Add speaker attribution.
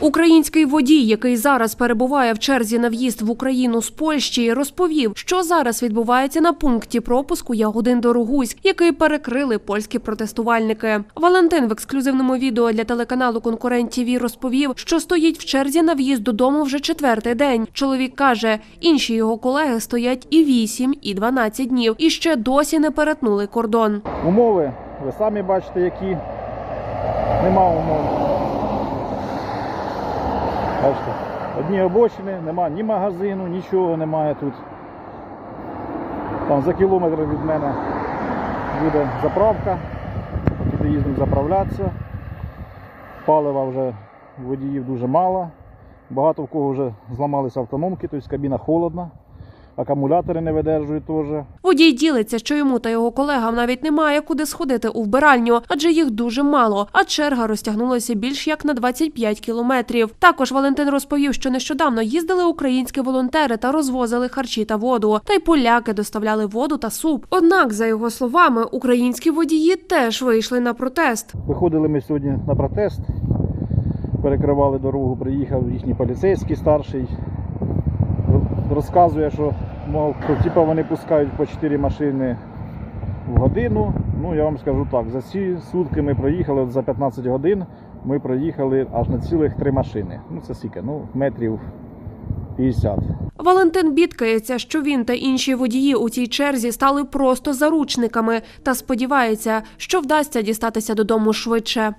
Speaker 1: Український водій, який зараз перебуває в черзі на в'їзд в Україну з Польщі, розповів, що зараз відбувається на пункті пропуску Ягодин Дорогуськ, який перекрили польські протестувальники. Валентин в ексклюзивному відео для телеканалу Конкурент ТІВІ розповів, що стоїть в черзі на в'їзд додому вже четвертий день. Чоловік каже, інші його колеги стоять і 8, і 12 днів, і ще досі не перетнули кордон.
Speaker 2: Умови, ви самі бачите, які нема умов. Бачите, одні обочини, нема ні магазину, нічого немає тут. Там за кілометр від мене буде заправка, туди їздимо заправлятися. Палива вже водіїв дуже мало. Багато в кого вже зламалися автономки, тобто кабіна холодна, акумулятори не видержують теж.
Speaker 1: Водій ділиться, що йому та його колегам навіть немає куди сходити у вбиральню, адже їх дуже мало, а черга розтягнулася більш як на 25 кілометрів. Також Валентин розповів, що нещодавно їздили українські волонтери та розвозили харчі та воду. Та й поляки доставляли воду та суп. Однак, за його словами, українські водії теж вийшли на протест.
Speaker 2: Виходили ми сьогодні на протест, перекривали дорогу, приїхав їхній поліцейський старший. Розказує, що мов, що, типа вони пускають по 4 машини в годину. Ну я вам скажу так, за ці сутки ми проїхали от за 15 годин. Ми проїхали аж на цілих три машини. Ну це скільки? Ну, метрів 50.
Speaker 1: Валентин бідкається, що він та інші водії у цій черзі стали просто заручниками та сподівається, що вдасться дістатися додому швидше.